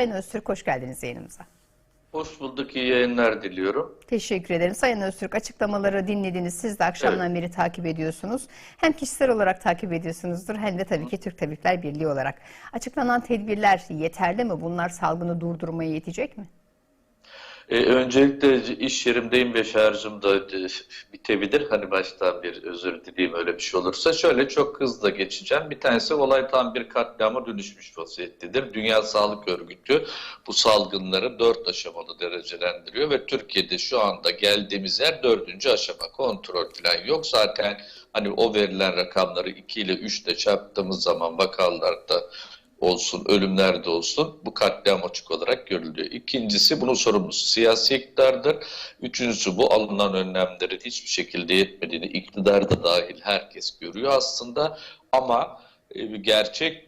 Sayın Öztürk hoş geldiniz yayınımıza. Hoş bulduk, iyi yayınlar diliyorum. Teşekkür ederim. Sayın Öztürk açıklamaları dinlediniz. Siz de akşamdan beri takip ediyorsunuz. Hem kişisel olarak takip ediyorsunuzdur hem de tabii ki Türk Tabipler Birliği olarak. Açıklanan tedbirler yeterli mi? Bunlar salgını durdurmaya yetecek mi? Ee, öncelikle iş yerimdeyim ve şarjım da e, bitebilir. Hani baştan bir özür dileyim öyle bir şey olursa. Şöyle çok hızlı geçeceğim. Bir tanesi olay tam bir katliama dönüşmüş vaziyettedir. Dünya Sağlık Örgütü bu salgınları dört aşamalı derecelendiriyor ve Türkiye'de şu anda geldiğimiz yer dördüncü aşama. Kontrol falan yok. Zaten hani o verilen rakamları 2 ile 3 ile çarptığımız zaman vakalarda olsun, ölümlerde olsun bu katliam açık olarak görülüyor. İkincisi bunun sorumlusu siyasi iktidardır. Üçüncüsü bu alınan önlemlerin hiçbir şekilde yetmediğini iktidar da dahil herkes görüyor aslında ama e, gerçek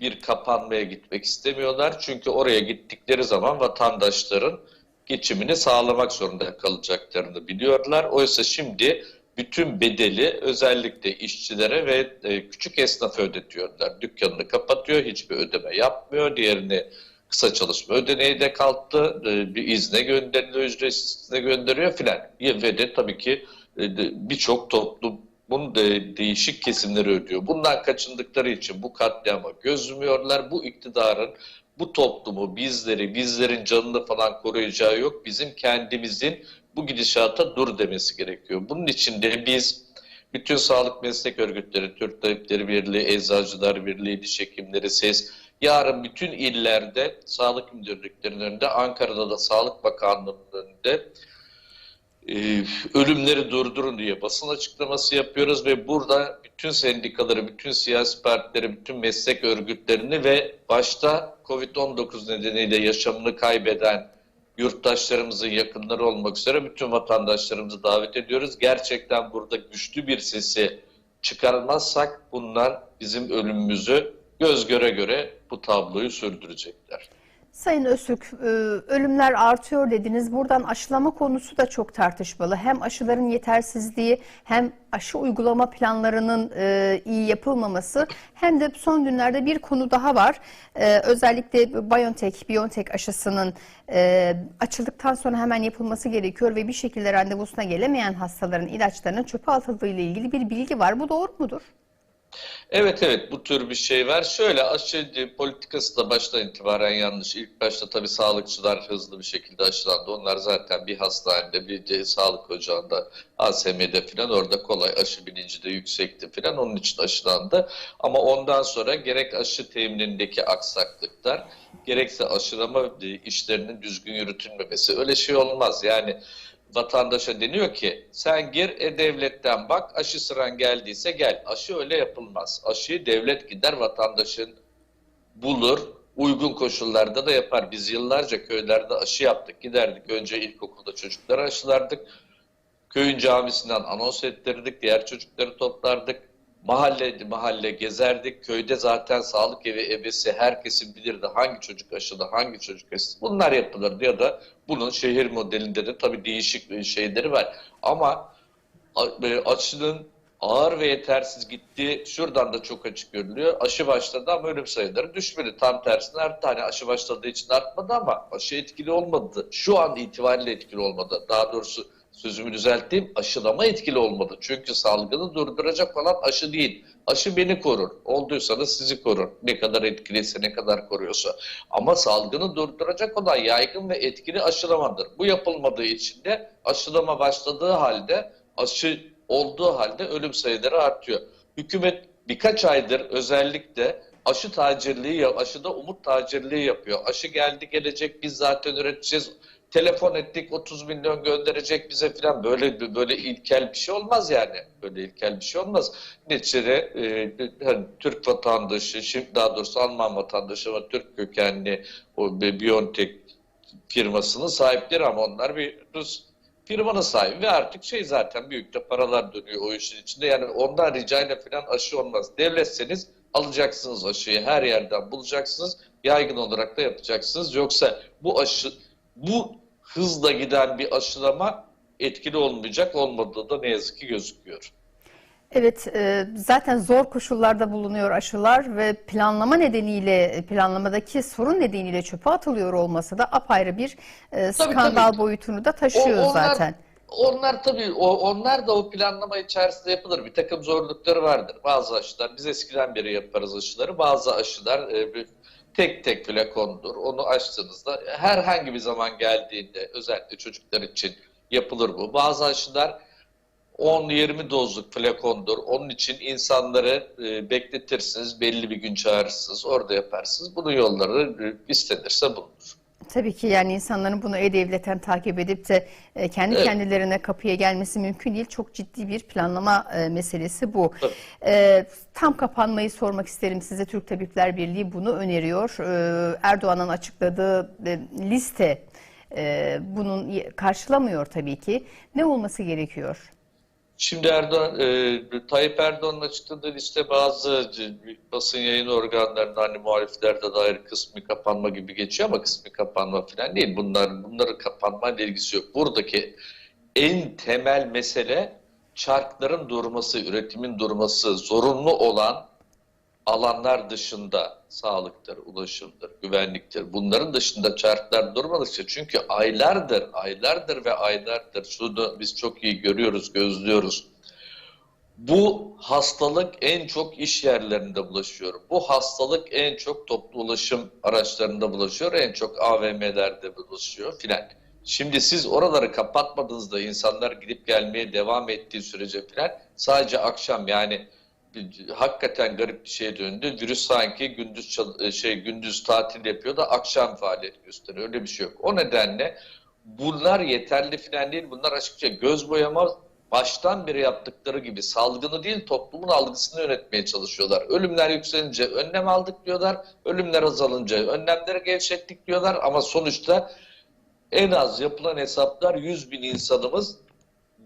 bir kapanmaya gitmek istemiyorlar. Çünkü oraya gittikleri zaman vatandaşların geçimini sağlamak zorunda kalacaklarını biliyorlar. Oysa şimdi bütün bedeli özellikle işçilere ve e, küçük esnafa ödetiyorlar. Dükkanını kapatıyor, hiçbir ödeme yapmıyor. Diğerini kısa çalışma ödeneği de kalktı. E, bir izne gönderiliyor, ücretsiz gönderiyor filan. Ve de tabii ki e, birçok toplumun de değişik kesimleri ödüyor. Bundan kaçındıkları için bu katliama göz. Bu iktidarın bu toplumu, bizleri, bizlerin canını falan koruyacağı yok. Bizim kendimizin bu gidişata dur demesi gerekiyor. Bunun için de biz bütün sağlık meslek örgütleri, Türk Tabipleri Birliği, Eczacılar Birliği, Diş Hekimleri, SES, yarın bütün illerde sağlık müdürlüklerinin önünde, Ankara'da da Sağlık Bakanlığı'nın önünde e, ölümleri durdurun diye basın açıklaması yapıyoruz ve burada bütün sendikaları, bütün siyasi partileri, bütün meslek örgütlerini ve başta Covid-19 nedeniyle yaşamını kaybeden yurttaşlarımızın yakınları olmak üzere bütün vatandaşlarımızı davet ediyoruz. Gerçekten burada güçlü bir sesi çıkarmazsak bunlar bizim ölümümüzü göz göre göre bu tabloyu sürdürecekler. Sayın Öztürk, e, ölümler artıyor dediniz. Buradan aşılama konusu da çok tartışmalı. Hem aşıların yetersizliği hem aşı uygulama planlarının e, iyi yapılmaması hem de son günlerde bir konu daha var. E, özellikle BioNTech, BioNTech aşısının açıldıktan sonra hemen yapılması gerekiyor ve bir şekilde randevusuna gelemeyen hastaların ilaçlarının çöpe atıldığı ile ilgili bir bilgi var. Bu doğru mudur? Evet evet bu tür bir şey var. Şöyle aşı politikası da baştan itibaren yanlış. İlk başta tabii sağlıkçılar hızlı bir şekilde aşılandı. Onlar zaten bir hastanede, bir de sağlık ocağında, ASM'de falan orada kolay aşı bilinci de yüksekti falan. Onun için aşılandı. Ama ondan sonra gerek aşı teminindeki aksaklıklar, gerekse aşılama işlerinin düzgün yürütülmemesi. Öyle şey olmaz. Yani vatandaşa deniyor ki sen gir e devletten bak aşı sıran geldiyse gel. Aşı öyle yapılmaz. Aşıyı devlet gider vatandaşın bulur uygun koşullarda da yapar. Biz yıllarca köylerde aşı yaptık. Giderdik önce ilkokulda çocukları aşılardık. Köyün camisinden anons ettirdik. Diğer çocukları toplardık. Mahalle mahalle gezerdik. Köyde zaten sağlık evi ebesi herkesin bilirdi hangi çocuk aşıda, hangi çocuk aşısı. Bunlar yapılırdı ya da bunun şehir modelinde de tabii değişik şeyleri var. Ama aşının ağır ve yetersiz gittiği şuradan da çok açık görülüyor. Aşı başladı ama ölüm sayıları düşmedi. Tam tersine her tane aşı başladığı için artmadı ama aşı etkili olmadı. Şu an itibariyle etkili olmadı. Daha doğrusu sözümü düzelteyim aşılama etkili olmadı. Çünkü salgını durduracak olan aşı değil. Aşı beni korur. Olduysa da sizi korur. Ne kadar etkiliyse ne kadar koruyorsa. Ama salgını durduracak olan yaygın ve etkili aşılamadır. Bu yapılmadığı için de aşılama başladığı halde aşı olduğu halde ölüm sayıları artıyor. Hükümet birkaç aydır özellikle aşı tacirliği, aşıda umut tacirliği yapıyor. Aşı geldi gelecek biz zaten üreteceğiz telefon ettik 30 milyon gönderecek bize falan böyle böyle ilkel bir şey olmaz yani. Böyle ilkel bir şey olmaz. Neticede e, hani Türk vatandaşı, şimdi daha doğrusu Alman vatandaşı ama Türk kökenli o Biontech firmasının sahipleri ama onlar bir Rus firmanın sahibi ve artık şey zaten büyük de paralar dönüyor o işin içinde. Yani ondan ricayla falan aşı olmaz. Devletseniz alacaksınız aşıyı her yerden bulacaksınız. Yaygın olarak da yapacaksınız. Yoksa bu aşı bu hızla giden bir aşılama etkili olmayacak olmadığı da ne yazık ki gözüküyor. Evet, e, zaten zor koşullarda bulunuyor aşılar ve planlama nedeniyle, planlamadaki sorun nedeniyle çöpe atılıyor olması da apayrı bir e, skandal tabii. boyutunu da taşıyor O- onlar- zaten. Onlar tabii o, onlar da o planlama içerisinde yapılır. Bir takım zorlukları vardır. Bazı aşılar biz eskiden beri yaparız aşıları. Bazı aşılar e, tek tek flakondur. Onu açtığınızda herhangi bir zaman geldiğinde özellikle çocuklar için yapılır bu. Bazı aşılar 10-20 dozluk flakondur. Onun için insanları e, bekletirsiniz, belli bir gün çağırırsınız, orada yaparsınız. Bunun yolları e, istenirse bulunur. Tabii ki yani insanların bunu e-devletten takip edip de e, kendi Evet. kendilerine kapıya gelmesi mümkün değil. Çok ciddi bir planlama e, meselesi bu. Tabii. E, tam kapanmayı sormak isterim size. Türk Tabipler Birliği bunu öneriyor. E, Erdoğan'ın açıkladığı e, liste e, bunun karşılamıyor tabii ki. Ne olması gerekiyor? Şimdi Erdoğan, e, Tayyip Erdoğan'ın açıkladığı liste bazı basın yayın organlarında hani muhaliflerde dair kısmi kapanma gibi geçiyor ama kısmi kapanma falan değil. Bunlar bunların kapanmayla ilgisi yok. Buradaki en temel mesele çarkların durması, üretimin durması, zorunlu olan alanlar dışında sağlıktır, ulaşımdır, güvenliktir. Bunların dışında çarklar durmadıkça çünkü aylardır, aylardır ve aylardır şunu biz çok iyi görüyoruz, gözlüyoruz. Bu hastalık en çok iş yerlerinde bulaşıyor. Bu hastalık en çok toplu ulaşım araçlarında bulaşıyor, en çok AVM'lerde bulaşıyor filan. Şimdi siz oraları kapatmadığınızda insanlar gidip gelmeye devam ettiği sürece filan sadece akşam yani hakikaten garip bir şeye döndü. Virüs sanki gündüz çal- şey gündüz tatil yapıyor da akşam faaliyet gösteriyor. Öyle bir şey yok. O nedenle bunlar yeterli falan değil. Bunlar açıkça göz boyama baştan beri yaptıkları gibi salgını değil toplumun algısını yönetmeye çalışıyorlar. Ölümler yükselince önlem aldık diyorlar. Ölümler azalınca önlemleri gevşettik diyorlar ama sonuçta en az yapılan hesaplar 100 bin insanımız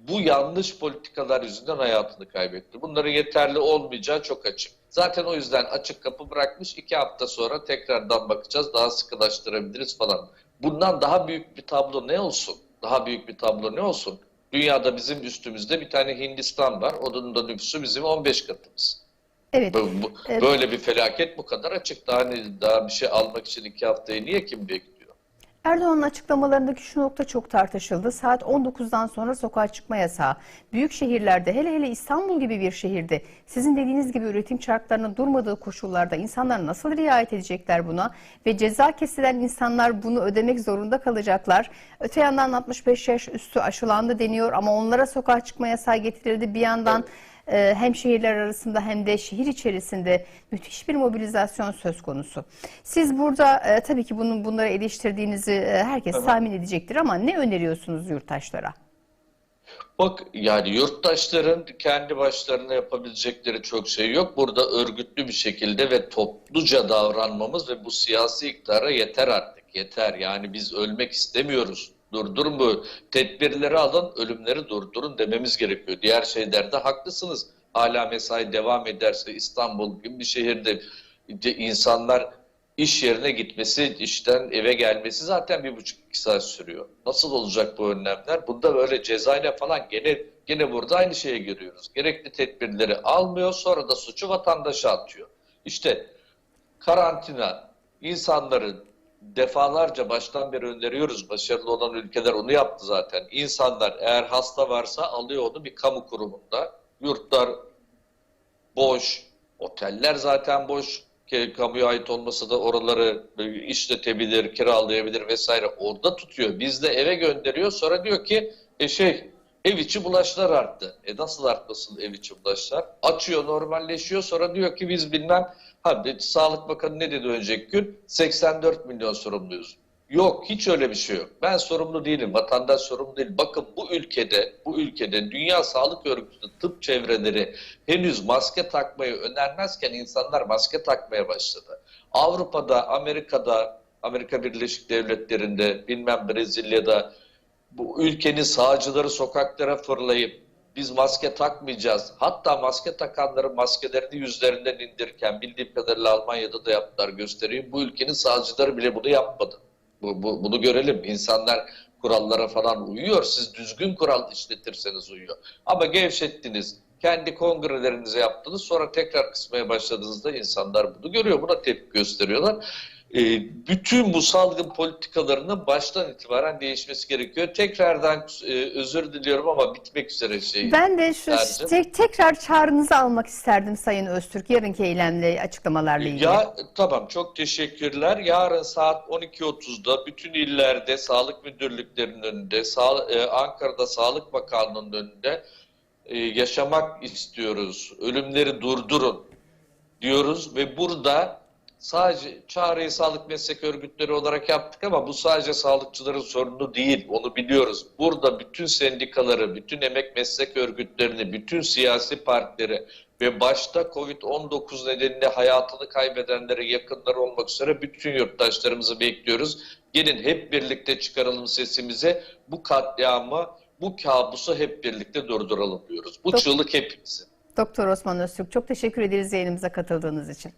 bu yanlış politikalar yüzünden hayatını kaybetti. Bunların yeterli olmayacağı çok açık. Zaten o yüzden açık kapı bırakmış. iki hafta sonra tekrardan bakacağız. Daha sıkılaştırabiliriz falan. Bundan daha büyük bir tablo ne olsun? Daha büyük bir tablo ne olsun? Dünyada bizim üstümüzde bir tane Hindistan var. Onun da nüfusu bizim 15 katımız. Evet. Bu- Evet. Böyle bir felaket bu kadar açık. Daha, hani daha bir şey almak için iki haftayı niye kim bekliyor? Erdoğan'ın açıklamalarındaki şu nokta çok tartışıldı. Saat 19'dan sonra sokağa çıkma yasağı. Büyük şehirlerde hele hele İstanbul gibi bir şehirde sizin dediğiniz gibi üretim çarklarının durmadığı koşullarda insanlar nasıl riayet edecekler buna? Ve ceza kesilen insanlar bunu ödemek zorunda kalacaklar. Öte yandan 65 yaş üstü aşılandı deniyor ama onlara sokağa çıkma yasağı getirildi. Bir yandan e, hem şehirler arasında hem de şehir içerisinde müthiş bir mobilizasyon söz konusu. Siz burada e, tabii ki bunun bunları eleştirdiğinizi e, herkes tahmin edecektir ama ne öneriyorsunuz yurttaşlara? Bak yani yurttaşların kendi başlarına yapabilecekleri çok şey yok. Burada örgütlü bir şekilde ve topluca davranmamız ve bu siyasi iktidara yeter artık. Yeter yani biz ölmek istemiyoruz. Durdurun bu tedbirleri alın, ölümleri durdurun dememiz gerekiyor. Diğer şeylerde haklısınız. Hala mesai devam ederse İstanbul gibi bir şehirde insanlar iş yerine gitmesi, işten eve gelmesi zaten bir buçuk iki saat sürüyor. Nasıl olacak bu önlemler? Bunda böyle cezayla falan gene gene burada aynı şeye görüyoruz. Gerekli tedbirleri almıyor, sonra da suçu vatandaşa atıyor. İşte karantina insanları defalarca baştan beri öneriyoruz. Başarılı olan ülkeler onu yaptı zaten. İnsanlar eğer hasta varsa alıyor onu bir kamu kurumunda. Yurtlar boş, oteller zaten boş. Ki Kamuya ait olmasa da oraları işletebilir, kiralayabilir vesaire. Orada tutuyor. Bizde eve gönderiyor. Sonra diyor ki e şey ev içi bulaşlar arttı. E nasıl artmasın ev içi bulaşlar? Açıyor, normalleşiyor. Sonra diyor ki biz bilmem ha, Sağlık Bakanı ne dedi önceki gün? 84 milyon sorumluyuz. Yok hiç öyle bir şey yok. Ben sorumlu değilim. Vatandaş sorumlu değil. Bakın bu ülkede bu ülkede Dünya Sağlık Örgütü tıp çevreleri henüz maske takmayı önermezken insanlar maske takmaya başladı. Avrupa'da, Amerika'da, Amerika Birleşik Devletleri'nde, bilmem Brezilya'da bu ülkenin sağcıları sokaklara fırlayıp biz maske takmayacağız. Hatta maske takanların maskelerini yüzlerinden indirirken bildiğim kadarıyla Almanya'da da yaptılar gösteriyor. Bu ülkenin sağcıları bile bunu yapmadı. Bu, bu, bunu görelim. İnsanlar kurallara falan uyuyor. Siz düzgün kural işletirseniz uyuyor. Ama gevşettiniz. kendi kongrelerinizi yaptınız. Sonra tekrar kısmaya başladığınızda insanlar bunu görüyor. Buna tepki gösteriyorlar. E, bütün bu salgın politikalarının baştan itibaren değişmesi gerekiyor. Tekrardan e, özür diliyorum ama bitmek üzere şey. Ben de şu tek, tekrar çağrınızı almak isterdim Sayın Öztürk yarınki eylemle açıklamalarla ilgili. Ya tamam çok teşekkürler. Yarın saat 12.30'da bütün illerde sağlık müdürlüklerinin önünde, sağ, e, Ankara'da Sağlık Bakanlığı'nın önünde yaşamak istiyoruz. Ölümleri durdurun diyoruz ve burada sadece çağrıyı sağlık meslek örgütleri olarak yaptık ama bu sadece sağlıkçıların sorunu değil. Onu biliyoruz. Burada bütün sendikaları, bütün emek meslek örgütlerini, bütün siyasi partileri ve başta Covid-19 nedeniyle hayatını kaybedenlere yakınları olmak üzere bütün yurttaşlarımızı bekliyoruz. Gelin hep birlikte çıkaralım sesimizi. Bu katliamı, bu kabusu hep birlikte durduralım diyoruz. Bu çığlık hepimizin. Doktor Osman Öztürk çok teşekkür ederiz yayınımıza katıldığınız için.